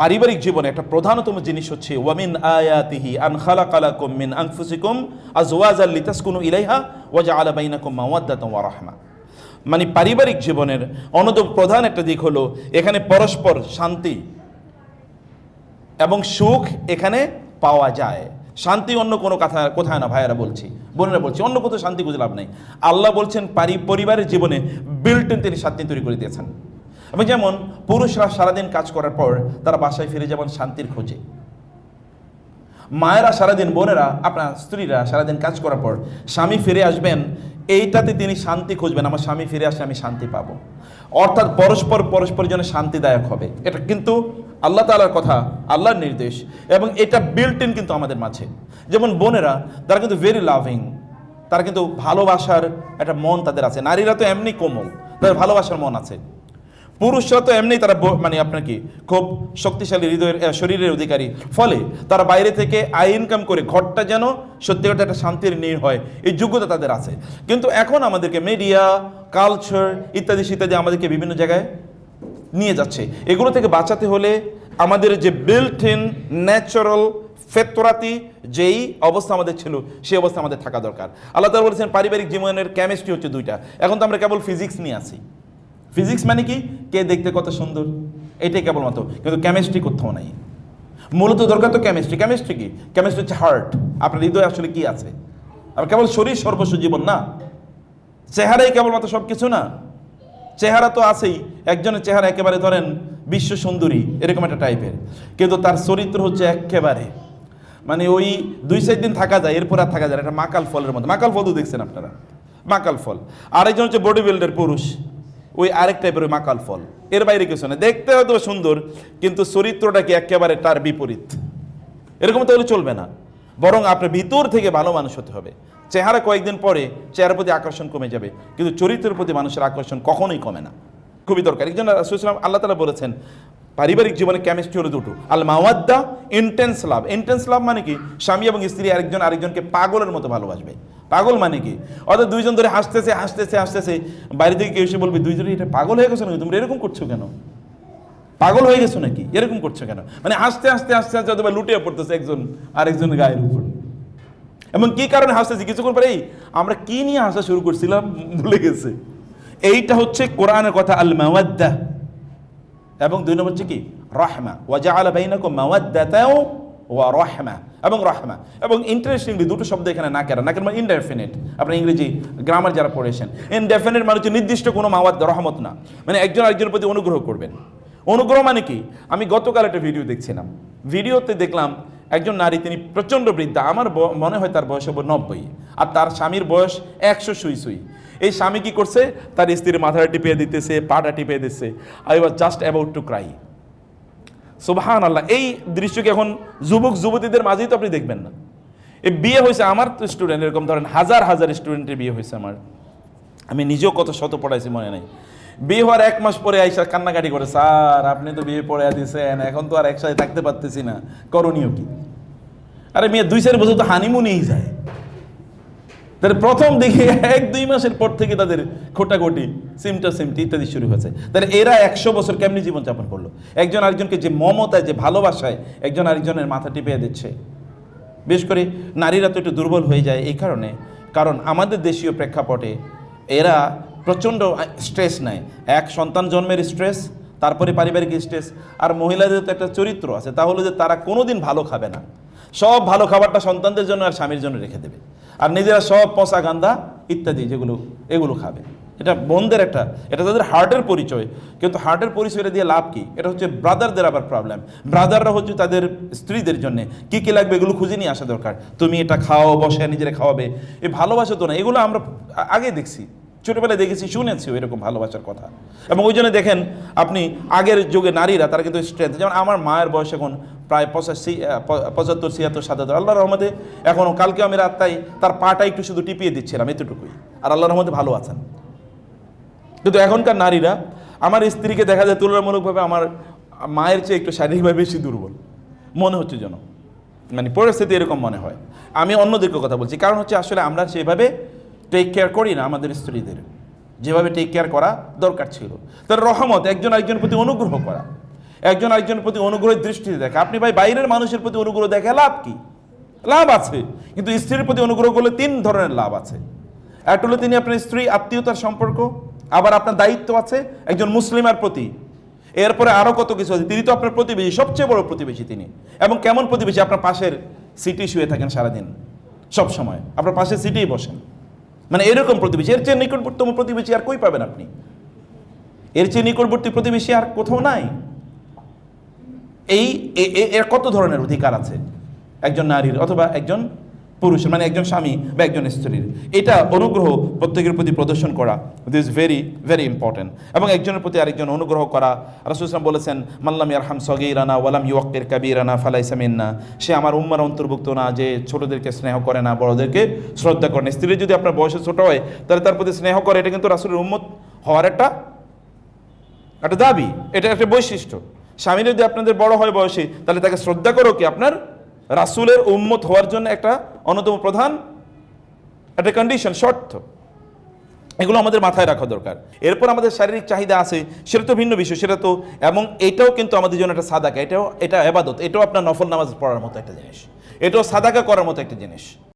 পারিবারিক জীবনে একটা প্রধানতম জিনিস হচ্ছে, ওয়ামিন আয়াতিহি আন খালাকালাকুম মিন আনফুসিকুম আজওয়াজাল লিতাসকুনু ইলাইহা ওয়া জাআলা বাইনাকুম মাওয়াদ্দাতান ওয়া রাহমা মানে পারিবারিক জীবনের অন্যতম প্রধান একটা দিক হলো, এখানে পরস্পর শান্তি এবং সুখ এখানে পাওয়া যায়। শান্তি অন্য কোনো কথা, কোথায় না, ভাইয়েরা বলছি, বোনেরা বলছি, অন্য কোথাও শান্তি খুঁজে লাভ নেই। আল্লাহ বলছেন, পারি, পরিবারের জীবনে বিল্ট তিনি শান্তি তৈরি করে দিয়েছেন। এবং যেমন পুরুষরা সারাদিন কাজ করার পর তারা বাসায় ফিরে যেমন শান্তির খোঁজে। মায়েরা সারাদিন, বোনেরা, আপনার স্ত্রীরা সারাদিন কাজ করার পর স্বামী ফিরে আসবেন, এইটাতে তিনি শান্তি খুঁজবেন, আমার স্বামী ফিরে আসলে আমি শান্তি পাবো। অর্থাৎ পরস্পর পরস্পর জন্য শান্তিদায়ক হবে। এটা কিন্তু আল্লাহ তালার কথা, আল্লাহর নির্দেশ, এবং এটা বিল্ট ইন কিন্তু আমাদের মাঝে। যেমন বোনেরা, তারা কিন্তু ভেরি লাভিং তারা কিন্তু ভালোবাসার একটা মন তাদের আছে। নারীরা তো এমনি কোমল, তাদের ভালোবাসার মন আছে। পুরুষরা তো এমনি তারা মানে আপনার কি, খুব শক্তিশালী হৃদয়ের শরীরের অধিকারী। ফলে তারা বাইরে থেকে আয় ইনকাম করে ঘরটা যেন সত্যিকার একটা শান্তির নীড় হয়, এই যোগ্যতা তাদের আছে। কিন্তু এখন আমাদেরকে মিডিয়া কালচার ইত্যাদি ইত্যাদি আমাদেরকে বিভিন্ন জায়গায় নিয়ে যাচ্ছে। এগুলো থেকে বাঁচাতে হলে আমাদের যে বিল্ট ইন ন্যাচারাল ফেতরাতি যেই অবস্থা আমাদের ছিল, সেই অবস্থা আমাদের থাকা দরকার। আল্লাহ তালা বলেছেন, পারিবারিক জীবনের কেমিস্ট্রি হচ্ছে দুইটা। এখন তো আমরা কেবল ফিজিক্স নিয়ে আসি ফিজিক্স মানে কি? কে দেখতে কত সুন্দর? এটাই কেবলমাত্র। কিন্তু কেমিস্ট্রি কোথাও নাই। মূলত দরকার তো কেমিস্ট্রি কেমিস্ট্রি কি? কেমিস্ট্রি হচ্ছে হার্ট আপনার হৃদয় আসলে কি আছে? আর কেবল শরীর সর্বস্ব জীবন না। চেহারাই কেবলমাত্র সব কিছু না। চেহারা তো আছেই। একজনের চেহারা একেবারে ধরেন বিশ্ব সুন্দরী, এরকম একটা টাইপের কিন্তু তার চরিত্র হচ্ছে একেবারে। মানে ওই দুই চার দিন থাকা যায়, এরপর আর থাকা যায়। একটা মাকাল ফলের মধ্যে মাকাল ফল তো দেখছেন আপনারা। মাকাল ফল। আরেকজন হচ্ছে বডি বিল্ডার পুরুষ। ওই আরেক টাইপের ওই মাকাল ফল। এর বাইরে কিছু না। দেখতে হয়তো সুন্দর, কিন্তু চরিত্রটা কি একেবারে তার বিপরীত। এরকম তাহলে চলবে না। বরং আপনার ভিতর থেকে ভালো মানুষ হতে হবে। চেহারা কয়েকদিন পরে চেহারার প্রতি আকর্ষণ কমে যাবে। কিন্তু চরিত্রের প্রতি মানুষের আকর্ষণ কখনোই কমে না। খুবই দরকার। একজন সুসলাম আল্লাহ তালা বলেছেন পারিবারিক জীবনে কেমিস্ট্রি হলো দুটো। আল মাওয়াদ্দা ইন্টেন্স লাভ ইন্টেন্স লাভ মানে কি? স্বামী এবং স্ত্রী আরেকজন আরেকজনকে পাগলের মতো ভালোবাসবে। পাগল মানে কি? অর্থাৎ দুইজন ধরে হাসতেছে হাসতেছে হাসতেছে। বাইরে থেকে কেউ এসে বলবে দুইজনে এটা পাগল হয়ে গেছো নাকি? তোমরা এরকম করছ কেন? পাগল হয়ে গেছো নাকি? এরকম করছ কেন? মানে আস্তে আস্তে আস্তে আস্তে অথবা লুটিয়ে পড়তেছে একজন আরেকজন গায়ের উপর। এবং কি কারণে হাসতেছি? কিছুক্ষণ পরে এই আমরা কি নিয়ে হাসা শুরু করছিলাম? ভুলে গেছে। এইটা হচ্ছে কোরআনের কথা, আল মাওয়াদ্দা। এবং দুই নম্বর হচ্ছে কি? রহমা। ওয়াজা আলা বাইনাকুম মাওয়াদ্দাতাও ওয়া রহমা। এবং রহমা। এবং ইন্টারেস্টিংলি দুটো শব্দ এখানে না কেন না কেন ইনডেফিনেট আপনার ইংরেজি গ্রামার যারা পড়েছেন ইনডেফিনেট মানে হচ্ছে নির্দিষ্ট কোনো মাওয়াদ, রহমত না। মানে একজন আরেকজনের প্রতি অনুগ্রহ করবেন। অনুগ্রহ মানে কি? আমি গতকাল একটা ভিডিও দেখছিলাম। ভিডিওতে দেখলাম একজন নারী, তিনি প্রচণ্ড বৃদ্ধা। আমার মনে হয় তার বয়স হবে নব্বই। আর তার স্বামীর বয়স একশো সুই সুই। এই স্বামী কি করছে? তার স্ত্রীর মাথাটা টিপিয়ে দিতেছে, পাটা টিপিয়ে দিচ্ছে I was just about to cry সুবহান আল্লাহ এই দৃশ্যকে এখন যুবক, যুবতীদের মাঝেই তো আপনি দেখবেন না। এই বিয়ে হয়েছে আমার তো স্টুডেন্ট এরকম ধরেন হাজার হাজার স্টুডেন্টের বিয়ে হয়েছে আমার। আমি নিজেও কত শত পড়াইছি, মনে নাই। বিয়ে হওয়ার এক মাস পরে আইসা কান্নাকাটি করে, স্যার, আপনি তো বিয়ে পড়ে দিয়েছেন এখন তো আর একসাথে থাকতে পারতেছি না। করণীয় কি? আরে মেয়ে, দুই চার বছর তো হানিমুনেই যায়। তাহলে প্রথম দিকে এক, দুই মাসের পর থেকে তাদের খোটাখুটি, সিমটা সিমটি ইত্যাদি শুরু হয়েছে। তাহলে এরা একশো বছর কেমনি জীবনযাপন করল? একজন আরেকজনকে যে মমতায়, যে ভালোবাসায় একজন আরেকজনের মাথা টিপে দিচ্ছে। বিশেষ করে নারীরা তো একটু দুর্বল হয়ে যায় এই কারণে। কারণ আমাদের দেশীয় প্রেক্ষাপটে এরা প্রচণ্ড স্ট্রেস নেয়। এক সন্তান জন্মের স্ট্রেস, তারপরে পারিবারিক স্ট্রেস, আর মহিলাদের তো একটা চরিত্র আছে। তা হলো যে তারা কোনোদিন ভালো খাবে না। সব ভালো খাবারটা সন্তানদের জন্য আর স্বামীর জন্য রেখে দেবে। আর নিজেরা সব পচা গান্দা ইত্যাদি যেগুলো, এগুলো খাবে। এটা বোনদের একটা, এটা তাদের হার্টের পরিচয়। কিন্তু হার্টের পরিচয়টা দিয়ে লাভ কি? এটা হচ্ছে ব্রাদারদের আবার প্রবলেম ব্রাদাররা হচ্ছে তাদের স্ত্রীদের জন্য। কি কি লাগবে এগুলো খুঁজে নিয়ে আসা দরকার। তুমি এটা খাও, বসে নিজেরা খাওয়াবে। এই ভালোবাসা তো না। এগুলো আমরা আগে দেখছি। ছোটোবেলায় দেখেছি, শুনেছি এরকম ভালোবাসার কথা। এবং ওই জন্য দেখেন, আপনি আগের যুগে নারীরা, তারা কিন্তু স্ট্রেংথ যেমন আমার মায়ের বয়স এখন প্রায় পঁচাশি পঁচাত্তর, ছিয়াত্তর, সাতাত্তর, আল্লাহ রহমতে এখনও কালকে আমি রাত্তাই তার পাটা একটু শুধু টিপিয়ে দিচ্ছিলাম, এতটুকুই। আর আল্লাহ রহমতে ভালো আছেন। কিন্তু এখনকার নারীরা, আমার স্ত্রীকে দেখা যায় তুলনামূলকভাবে আমার মায়ের চেয়ে একটু শারীরিকভাবে বেশি দুর্বল। মনে হচ্ছে যেন। মানে পরিস্থিতি এরকম মনে হয়। আমি অন্যদেরকে কথা বলছি, কারণ হচ্ছে আসলে আমরা সেভাবে টেক কেয়ার করি না আমাদের স্ত্রীদের। যেভাবে টেক কেয়ার করা দরকার ছিল। তার রহমত একজন আরেকজনের প্রতি অনুগ্রহ করা। একজন আরেকজনের প্রতি অনুগ্রহের দৃষ্টিতে দেখে। আপনি ভাই বাইরের মানুষের প্রতি অনুগ্রহ দেখে লাভ কি? লাভ আছে, কিন্তু স্ত্রীর প্রতি অনুগ্রহ করলে তিন ধরনের লাভ আছে। একটা হলো তিনি আপনার স্ত্রী, আত্মীয়তার সম্পর্ক, আবার আপনার দায়িত্ব আছে একজন মুসলিমের প্রতি। এরপরে আরও কত কিছু আছে, তিনি তো আপনার প্রতিবেশী, সবচেয়ে বড় প্রতিবেশী তিনি। এবং কেমন প্রতিবেশী? আপনার পাশের সিটি শুয়ে থাকেন সারাদিন, সব সময়। আপনার পাশের সিটেই বসেন। মানে এরকম প্রতিবেশী, এর চেয়ে নিকটবর্তম প্রতিবেশী আর কই পাবেন আপনি? এর চেয়ে নিকটবর্তী প্রতিবেশী আর কোথাও নাই। এই এর কত ধরনের অধিকার আছে? একজন নারীর অথবা একজন পুরুষের মানে একজন স্বামী বা একজন স্ত্রীর। এটা অনুগ্রহ প্রত্যেকের প্রতি প্রদর্শন করা দিস ভেরি ভেরি ইম্পর্টেন্ট এবং একজনের প্রতি আরেকজন অনুগ্রহ করা রাসুলাম বলেছেন মাল্লাম ইয়ারহাম সগিরানা ওয়ালাম ইউকের কাবিরানা ফালাইসামিন্না সে আমার উম্মার অন্তর্ভুক্ত না, যে ছোটদেরকে স্নেহ করে না, বড়দেরকে শ্রদ্ধা করে না। স্ত্রী যদি আপনার বয়সে ছোট হয়, তাহলে তার প্রতি স্নেহ করে, এটা কিন্তু রাসুলের উম্মত হওয়ার একটা একটা দাবি, এটা একটা বৈশিষ্ট্য। স্বামী যদি আপনাদের বড় হয় বয়সে, তাহলে তাকে শ্রদ্ধা করো কি আপনার রাসুলের উম্মত হওয়ার জন্য একটা অন্যতম প্রধান একটা কন্ডিশন শর্ত। এগুলো আমাদের মাথায় রাখা দরকার। এরপর আমাদের শারীরিক চাহিদা আছে, সেটা তো ভিন্ন বিষয়, সেটা তো, এবং এটাও কিন্তু আমাদের জন্য একটা সাদাকা, এটাও, এটা এবাদত এটাও আপনার নফল নামাজ পড়ার মতো একটা জিনিস। এটাও সাদাকা করার মতো একটা জিনিস।